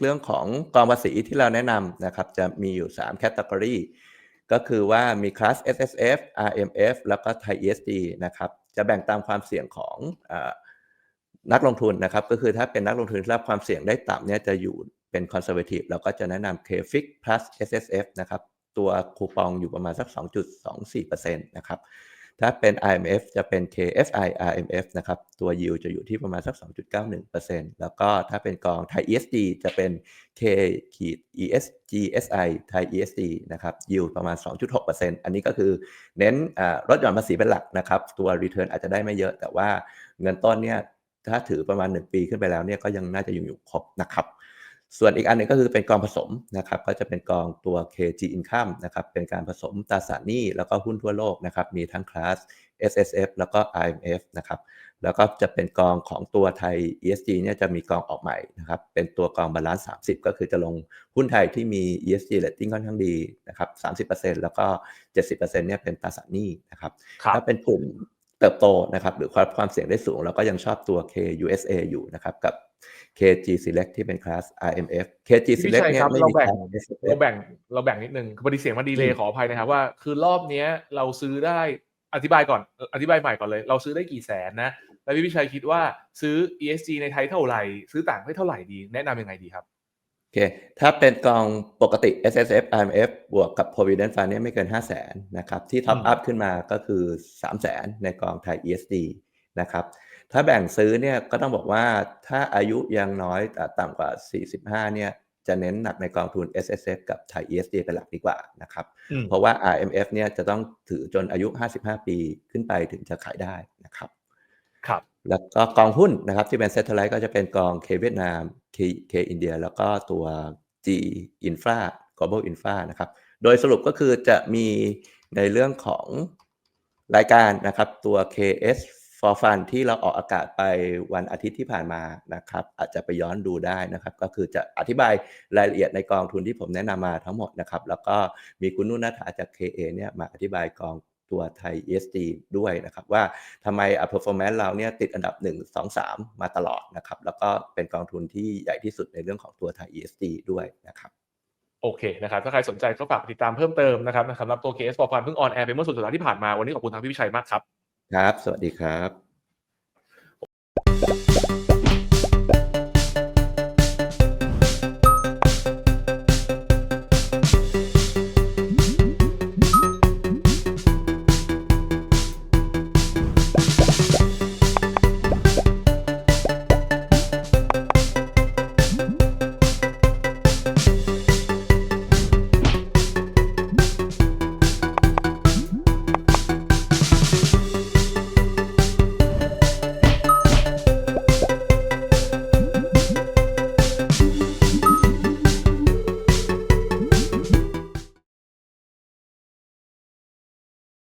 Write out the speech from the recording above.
เรื่องของกองภาษีที่เราแนะนำนะครับ จะมีอยู่3แคตตากรีก็คือว่ามีคลาส S S F R M F แล้วก็ไทย E S G นะครับ จะแบ่งตามความเสี่ยงของอนักลงทุนนะครับ ก็คือถ้าเป็นนักลงทุนที่รับความเสี่ยงได้ต่ำเนี่ยจะอยู่เป็นคอนเซอร์เวทีฟเราก็จะแนะนำ KFIX plus S S F นะครับ ตัวคูปองอยู่ประมาณสัก 2.24%นะครับ ถ้าเป็น IMF จะเป็น KFI RMF นะครับ ตัว yield จะอยู่ที่ประมาณสัก 2.91%แล้วก็ถ้าเป็นกองไทย ESG จะเป็น K ขีด ESG SI ไทย ESG นะครับ yield ประมาณ 2.6%อันนี้ก็คือเน้นลดหย่อนภาษีเป็นหลักนะครับ ตัว return อาจจะได้ไม่เยอะ แต่ว่าเงินต้นเนี่ยถ้าถือประมาณ 1 ปีขึ้นไปแล้วเนี่ยก็ยังน่าจะอยู่อยู่ครบนะครับ ส่วนอีกอันหนึงก็คือเป็นกองผสมนะครับก็จะเป็นกองตัว KG Income นะครับเป็นการผสมตราสารหนี้แล้วก็หุ้นทั่วโลกนะครับมีทั้งคลาส S S F แล้วก็ I M F นะครับแล้วก็จะเป็นกองของตัวไทย E S G เนี่ยจะมีกองออกใหม่นะครับเป็นตัวกองบาลานซ์30 ก็คือจะลงหุ้นไทยที่มี E S G rating ค่อนข้างดีนะครับ30%แล้วก็ 70%เนี่ยเป็นตราสารหนี้นะครับครับถ้าเป็นกลุ่ม เติบโตนะครับหรือความความเสี่ยงได้สูง เราก็ยังชอบตัว K U S A อยู่นะครับกับ KG Select ที่เป็นคลาส I M F KG พี่ Select ชัยเนี่ยครับไม่เรามีแบ่คงลาส S S เรา F แบ่งเราแบ่งนิดนึงพอดีเสียงมันดีเลอืย์มขออภัยนะครับว่า คือรอบเนี้ยเราซื้อได้อธิบายก่อนอธิบายใหม่ก่อนเลย เราซื้อได้กี่แสนนะ แล้วพี่พิชัยคิดว่าซื้อ ESG ในไทยเท่าไหร่ ซื้อต่างประเทศเท่าไหร่ดี แนะนำยังไงดีครับ โอเค ถ้าเป็นกองปกติ S S F I M F บวกกับ Provident Fund เนี่ยไม่เกิน 5 0 0แสนนะครับ ที่ท็อปอืมอัพขึ้นมาก็คือ 3 0 0แสนในกองไทย E S D นะครับ ถ้าแบ่งซื้อเนี่ยก็ต้องบอกว่าถ้าอายุยังน้อยอ่าต่ำกว่า 45 เนี่ยจะเน้นหนักในกองทุน S S F กับไทย E S D เป็นหลักดีกว่านะครับอืมเพราะว่า R M F เนี่ยจะต้องถือจนอายุ 55 ปีขึ้นไปถึงจะขายได้นะครับ ครับ แล้วก็กองหุ้นนะครับที่เป็น Satellite ก็จะเป็นกอง K เวียดนาม K K อินเดีย แล้วก็ตัว G Infra Global Infra นะครับ โดยสรุปก็คือจะมีในเรื่องของรายการนะครับตัว KS for Fun ที่เราออกอากาศไปวันอาทิตย์ที่ผ่านมานะครับ อาจจะไปย้อนดูได้นะครับ ก็คือจะอธิบายรายละเอียดในกองทุนที่ผมแนะนำมาทั้งหมดนะครับ แล้วก็มีคุณนุ่นนาถาจาก KA เนี่ยมาอธิบายกอง ตัวไทย ESG ด้วยนะครับ ว่าทำไมอัพเปอร์ฟอร์แมนซ์เราเนี่ยติดอันดับ 1 2 3 มาตลอดนะครับ แล้วก็เป็นกองทุนที่ใหญ่ที่สุดในเรื่องของตัวไทย ESG ด้วยนะครับโอเคนะครับถ้าใครสนใจก็ฝากติดตามเพิ่มเติมนะครับสำหรับตัว KS พอพันเพิ่งออนแอร์ไปเมื่อสุดสัปดาห์ที่ผ่านมาวันนี้ขอบคุณทางพี่วิชัยมากครับ ครับ สวัสดีครับ